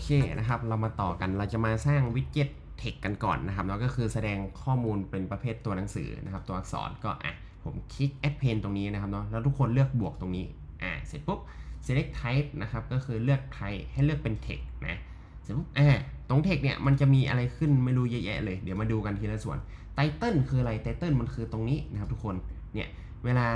เคนะครับ เรามาต่อกันเราจะมาสร้างวิดเจ็ตเทคกันก่อนนะครับแล้วก็คือแสดงข้อมูลเป็นประเภทตัวหนังสือนะครับ ตัวอักษรก็อะผมคลิก add pen ตรงนี้นะครับเนาะแล้วทุกคนเลือกบวกตรงนี้อะเสร็จปุ๊บ select type นะครับก็คือเลือก type ให้เลือกเป็น text นะเสร็จปุ๊บอะตรง text เนี่ยมันจะมีอะไรขึ้นไม่รู้เยอะแยะเลย เดี๋ยวมาดูกันทีละส่วน title คืออะไร title มันคือตรงนี้นะครับทุกคนเนี่ย เวลา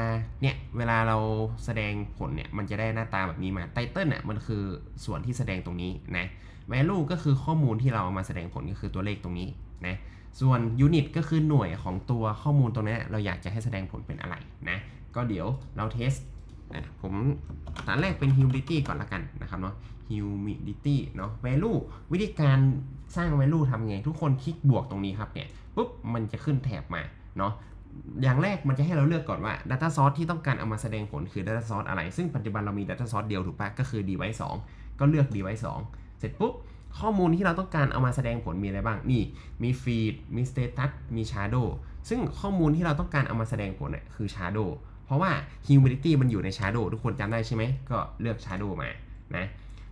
เนี่ยเวลาเราแสดงผลเนี่ยมันจะได้หน้าตาแบบนี้มา title เนี่ยมันคือส่วนที่แสดงตรงนี้นะ value ก็คือข้อมูลที่เราเอามาแสดงผลก็คือตัวเลขตรงนี้นะส่วน unit ก็คือหน่วยของตัวข้อมูลตรงนี้เราอยากจะให้แสดงผลเป็นอะไรนะก็เดี๋ยวเราเทสนะผมตอนแรกเป็น humidity ก่อนละกันนะครับเนาะ humidity เนาะ value วิธีการสร้าง value ทำไง ทุกคนคลิกบวกตรงนี้ครับเนี่ยปุ๊บมันจะขึ้นแถบมาเนาะ อย่างแรกมันจะให้เราเลือกก่อนว่า data source ที่ต้องการเอามาแสดงผลคือ data source อะไร ซึ่งปัจจุบันเรามี data source เดียวถูกปะก็คือ device 2 ก็เลือก device 2 เสร็จปุ๊บ ข้อมูลที่เราต้องการเอามาแสดงผลมีอะไรบ้าง นี่ มี feed มี status มี shadow ซึ่งข้อมูลที่เราต้องการเอามาแสดงผลเนี่ยคือ shadow เพราะว่า humidity มันอยู่ใน shadow ทุกคนจำได้ใช่ไหม ก็เลือก shadow มา นะ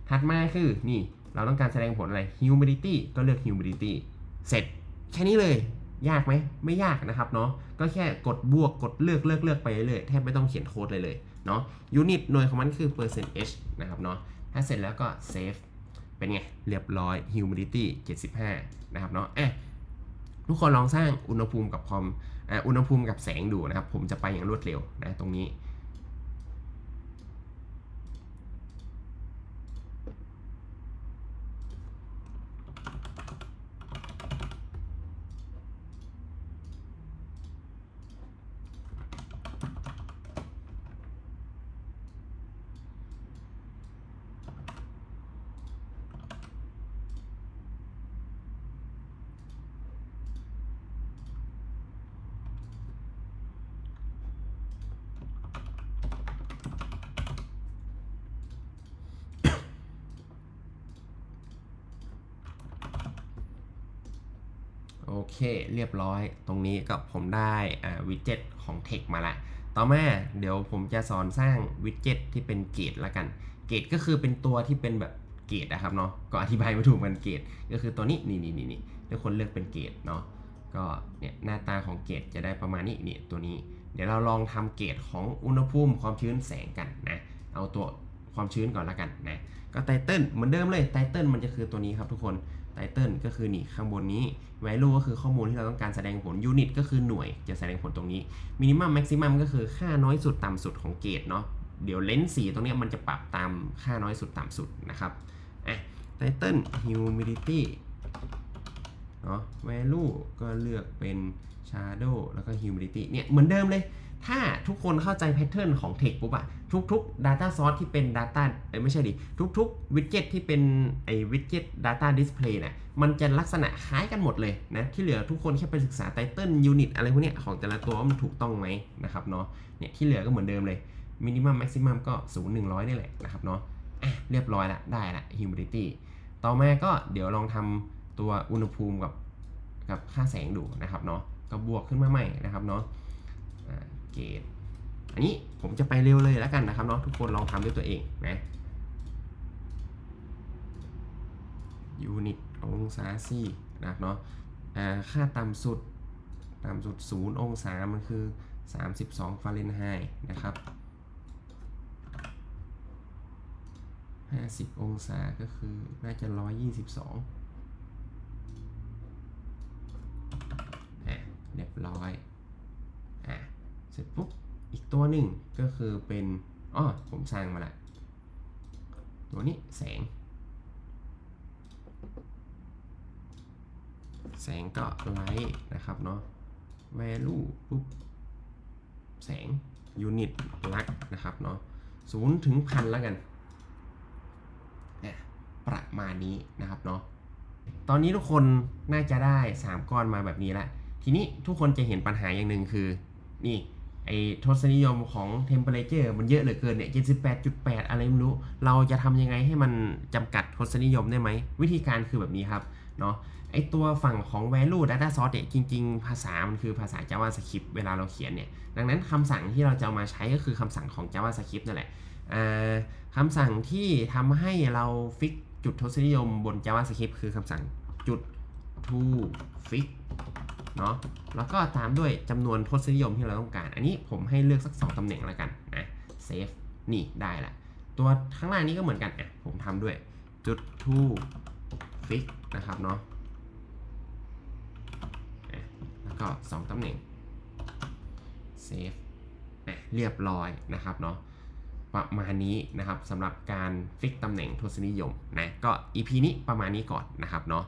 ถัดมาคือ นี่ เราต้องการแสดงผลอะไร humidity ก็เลือก humidity เสร็จ แค่นี้เลย ยากไหมไม่ยากนะครับเนาะก็แค่กดบวกกดเลือกเลือกเลือกไปเรื่อยแทบไม่ต้องเขียนโค้ดเลยเลยเนาะยูนิตหน่วยของมันคือ percentage นะครับเนาะถ้าเสร็จแล้วก็ save เป็นไง เรียบร้อย humidity 75 นะครับเนาะอะทุกคนลองสร้างอุณหภูมิกับความออุณหภูมิกับแสงดูนะครับ ผมจะไปอย่างรวดเร็วนะตรงนี้ เคเรียบร้อย ตรงนี้ก็ผมได้อ่าวิดเจ็ตของ Text มาละ ต่อมาเดี๋ยวผมจะสอนสร้างวิดเจ็ตที่เป็นเกรดละกัน เกรดก็คือเป็นตัวที่เป็นแบบเกรดนะครับเนาะก็อธิบายไม่ถูกมันเกรดก็คือตัวนี้นี่นี่นี่นี่ทุกคนเลือกเป็นเกรดเนาะก็เนี่ยหน้าตาของเกรดจะได้ประมาณนี้นี่ตัวนี้ เดี๋ยวเราลองทำเกรดของอุณหภูมิความชื้นแสงกันนะเอาตัวความชื้นก่อนละกันนะก็ไตเติลเหมือนเดิมเลยไตเติลมันจะคือตัวนี้ครับทุกคน ไตเติลก็คือนี่ข้างบนนี้ value ก็คือข้อมูลที่เราต้องการแสดงผล unit ก็คือหน่วยจะแสดงผลตรงนี้ minimum maximum ก็คือค่าน้อยสุดต่ำสุดของเกรดเนาะเดี๋ยวเลนส์สีตรงนี้มันจะปรับตามค่าน้อยสุดต่ำสุดนะครับอะ title humidity เนาะ value ก็เลือกเป็น shadow แล้วก็ humidity เนี่ยเหมือนเดิมเลย ถ้าทุกคนเข้าใจแพทเทิร์นของ text ปุ๊บอะทุกๆ data source ที่เป็น data เอ้ยไม่ใช่ดิ ทุกๆ widget ที่เป็นไอ้ widget data display น่ะมันจะลักษณะคล้ายกันหมดเลยนะ ที่เหลือทุกคนแค่ไปศึกษา title unit อะไรพวกเนี้ยของแต่ละตัวว่ามันถูกต้องไหมนะครับเนาะเนี่ยที่เหลือก็เหมือนเดิมเลย minimum maximum ก็0 100นี่แหละนะครับเนาะอะเรียบร้อยละได้ละ humidity ต่อมาก็เดี๋ยวลองทำตัวอุณหภูมิกับกับค่าแสงดูนะครับเนาะก็บวกขึ้นมาใหม่นะครับเนาะ เกตอันนี้ผมจะไปเร็วเลยแล้วกันนะครับเนาะทุกคนลองทำด้วยตัวเองนะยูนิตองศาซี่นะครับเนาะค่าต่ำสุดต่ำสุด 0 องศา มันคือ 32 ฟาเรนไฮต์นะครับ 50 องศาก็คือน่าจะ 122อะเรียบร้อย อะเส ร็จปุ๊บอีกตัวหนึ่งก็คือเป็นอ๋อผมสร้างมาละตัวนี้แสง แสงก็ไลท์นะครับเนาะ value ปุ๊บแสง unit ลักนะครับเนาะศูนย์ถึงพันแล้วกันเนี่ยประมาณนี้นะครับเนาะตอนนี้ทุกคนน่าจะได้ 3 ก้อนมาแบบนี้ละ ทีนี้ทุกคนจะเห็นปัญหาอย่างหนึ่งคือนี่ ไอทศนิยมของ temperature มันเยอะเหลือเกินเนี่ย78.8 อะไรไม่รู้ เราจะทำยังไงให้มันจำกัดทศนิยมได้ไหม วิธีการคือแบบนี้ครับ เนาะไอ้ตัวฝั่งของ value data source เนี่ยจริง ๆ ภาษา มันคือภาษา JavaScript เวลาเราเขียนเนี่ย ดังนั้นคำสั่งที่เราจะามาใช้ก็คือคำสั่งของ JavaScript นั่นแหละคำสั่งที่ทำให้เราฟิกจุดทศนิยมบน JavaScript คือคำสั่งจุด to fix เนาะแล้วก็ตามด้วยจำนวนทศนิยมที่เราต้องการ อันนี้ผมให้เลือกสัก 2ตำแหน่งแล้วกันนะ save นี่ได้ละตัวข้างล่างนี้ก็เหมือนกันอะผมทำด้วยจุด to fix นะครับเนาะแล้วก็ 2ตำแหน่ง save อะเรียบร้อยนะครับเนาะประมาณนี้นะครับสำหรับการฟิกตำแหน่งทศนิยมนะก็ EP นี้ประมาณนี้ก่อนนะครับเนาะ